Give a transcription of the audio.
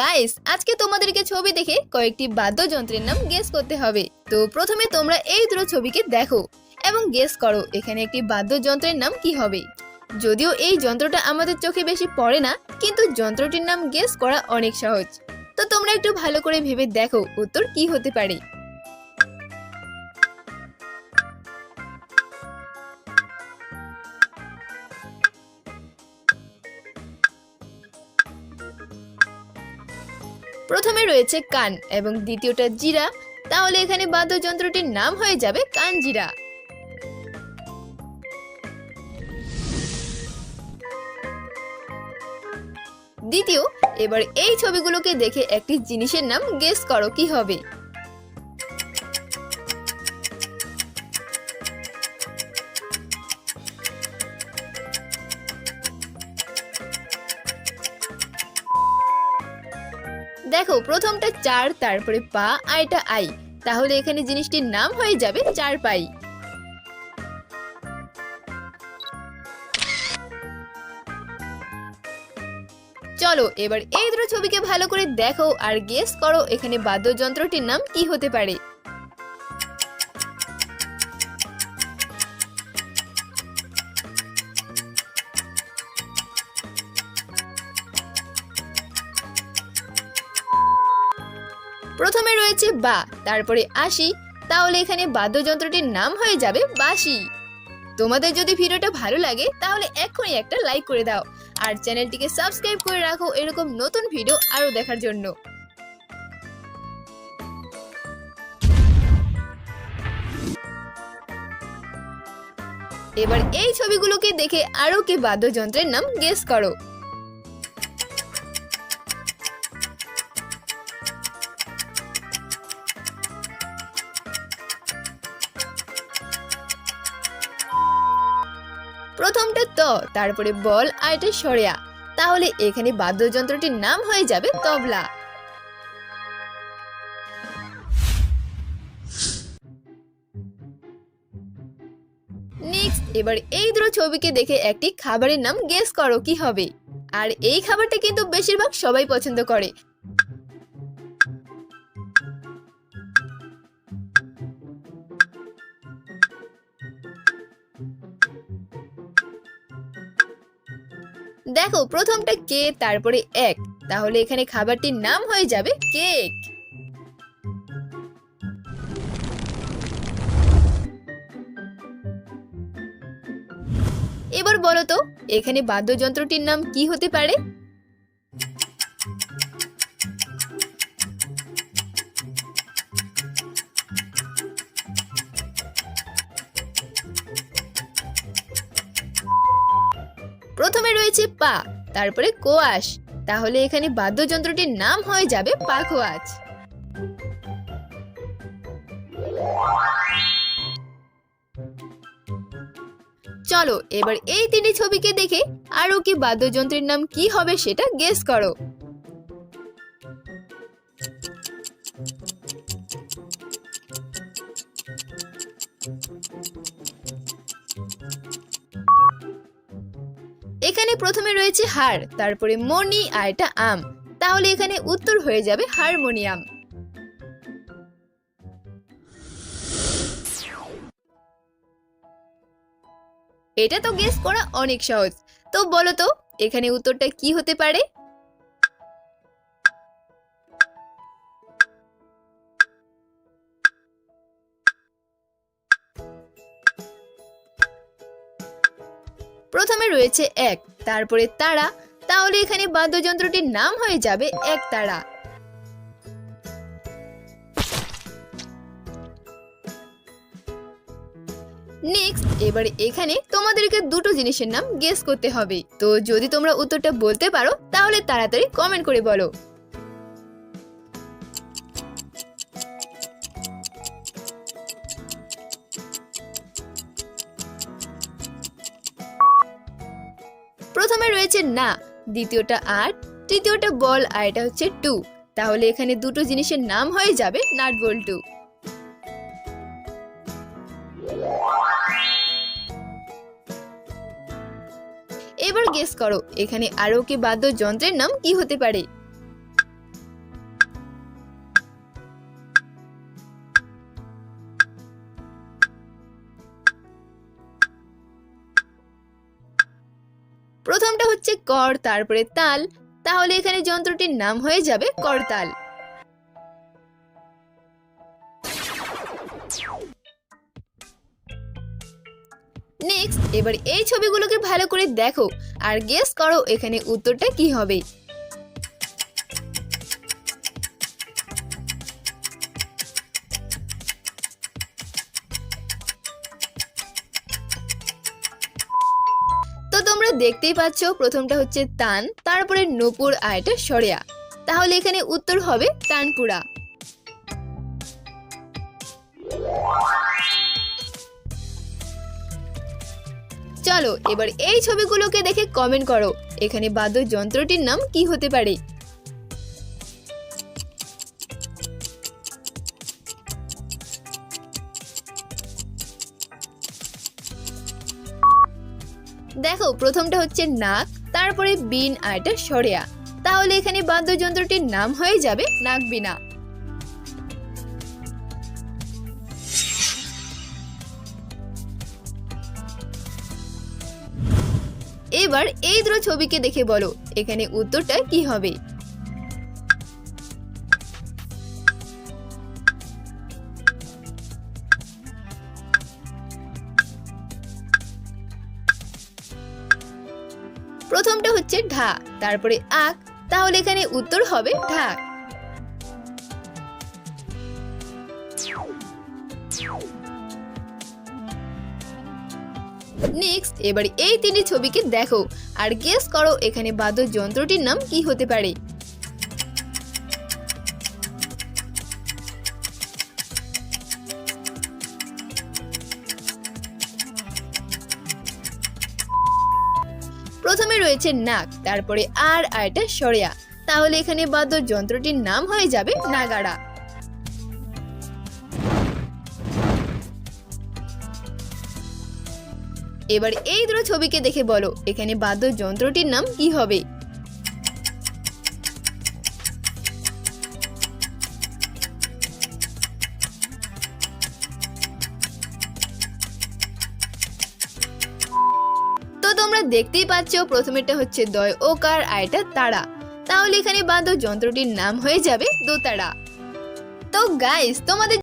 Guys আজকে তোমাদেরকে ছবি দেখে কয়েকটি বাদ্যযন্ত্রের নাম গেস করতে হবে। তো প্রথমে তোমরা এই দুটো ছবিকে দেখো এবং গেস করো এখানে একটি বাদ্যযন্ত্রের নাম কি হবে। যদিও এই যন্ত্রটা আমাদের চোখে বেশি পড়ে না, কিন্তু যন্ত্রটির নাম গেস করা অনেক সহজ। তো তোমরা একটু ভালো করে ভেবে দেখো উত্তর কি হতে পারে। প্রথমে রয়েছে কান এবং দ্বিতীয়টা জিরা। তাহলে এখানে বাদ্যযন্ত্রটির নাম হয়ে যাবে কান জিরা দ্বিতীয়, এবার এই ছবিগুলোকে দেখে একটি জিনিসের নাম গেস করো, কি হবে? দেখো, প্রথমটা চার, তারপরে পা, আর এটা আই। তাহলে এখানে জিনিসটির নাম হয়ে যাবে চার পাই। চলো, এবার এই দুটো ছবিকে ভালো করে দেখো আর গেস করো এখানে বাদ্যযন্ত্রটির নাম কি হতে পারে। প্রথমে রয়েছে বা, তারপরে আশি, তাহলে এখানে বাদ্যযন্ত্রটির নাম হয়ে যাবে বাঁশি। তোমাদের যদি ভিডিওটা ভালো লাগে, তাহলে এক্ষুনি একটা লাইক করে দাও আর চ্যানেলটিকে সাবস্ক্রাইব করে রাখো এরকম নতুন ভিডিও আরও দেখার জন্য। এবার এই ছবিগুলোকে দেখে আরও কি বাদ্যযন্ত্রের নাম গেস করো। প্রথমটা ত, তারপরে বল আর এটা সরেয়া। তাহলে এখানে বাদ্যযন্ত্রটির নাম হয়ে যাবে তবলা। এবার এই দুটো ছবিকে দেখে একটি খাবারের নাম গেস করো কি হবে। আর এই খাবারটা কিন্তু বেশিরভাগ সবাই পছন্দ করে। দেখো, প্রথমটা কে তারপরে এক তাহলে এখানে খাবারটির নাম হয়ে যাবে কেক। এবার বলো তো, এখানে বাদ্যযন্ত্রটির নাম কি হতে পারে? প্রথমে রয়েছে পা, তারপরে কোয়াশ। তাহলে এখানে বাদ্যযন্ত্রটির নাম হয়ে যাবে পাখোয়াজ চলো, এবার এই তিনটি ছবিকে দেখে আরও কি বাদ্যযন্ত্রের নাম কি হবে সেটা গেস করো। এখানে প্রথমে রয়েছে হার, তারপরে মনি আর এটা আম। তাহলে এখানে উত্তর হয়ে যাবে হারমোনিয়াম। এটা তো গেস করা অনেক সহজ। তো বলো তো, এখানে উত্তরটা কি হতে পারে? প্রথমে রয়েছে এক, তারপরে তারা, তাহলে এখানে বাদ্যযন্ত্রটির নাম হয়ে যাবে এক তারা। নেক্সট এবার এখানে তোমাদেরকে দুটো জিনিসের নাম গেস করতে হবে। তো যদি তোমরা উত্তরটা বলতে পারো, তাহলে তাড়াতাড়ি কমেন্ট করে বলো। প্রথমে রয়েছে না, দ্বিতীয়টা আট, তৃতীয়টা বল আর এটা হচ্ছে টু। তাহলে এখানে দুটো জিনিসের নাম হয়ে যাবে নাট বল টু এবার গেস করো, এখানে আরও কি বাদ্যযন্ত্রের নাম কি হতে পারে? হচ্ছে কর, তারপরে তাল। তাহলে এখানে যন্ত্রটির নাম হয়ে যাবে করতাল। নেক্সট এবার এই ছবিগুলোকে ভালো করে দেখো, আর গেস করো এখানে উত্তরটা কি হবে। দেখতেই পাচ্ছ, প্রথমটা হচ্ছে তান, তারপরে নূপুর আর এটা সরিয়া। তাহলে এখানে উত্তর হবে তানপুরা চলো, এবার এই ছবিগুলোকে দেখে কমেন্ট করো, এখানে বাদ্যযন্ত্রটির নাম কি হতে পারে? দেখো, প্রথমটা হচ্ছে নাক, তারপরে বিন আর এটা সরেয়া। তাহলে এখানে বাদ্যযন্ত্রটির নাম হয়ে যাবে নাকবিনা এবার এই দুটো ছবিকে দেখে বলো, এখানে উত্তরটা কি হবে? প্রথমটা হচ্ছে ঢা, তারপরে আক, তাহলে এখানে উত্তর হবে ঢাক নেক্সট এবার এই তিনটি ছবিকে দেখো, আর গেস করো এখানে বাদ্যযন্ত্রটির নাম কি হতে পারে। প্রথমে রয়েছে নাক তারপরে আর আর এটা সরিয়া। তাহলে এখানে বাদ্যযন্ত্রটির নাম হয়ে যাবে নাগাড়া। এবার এই দুটো ছবিকে দেখে বলো, এখানে বাদ্যযন্ত্রটির নাম কি হবে? তোমরা দেখতেই পাচ্ছ প্রথমেটা হচ্ছে দয় ওকার আয়টা তারা। তাহলে এখানে বাঁধ যন্ত্রটির নাম হয়ে যাবে দোতারা। তো গাইস তোমাদের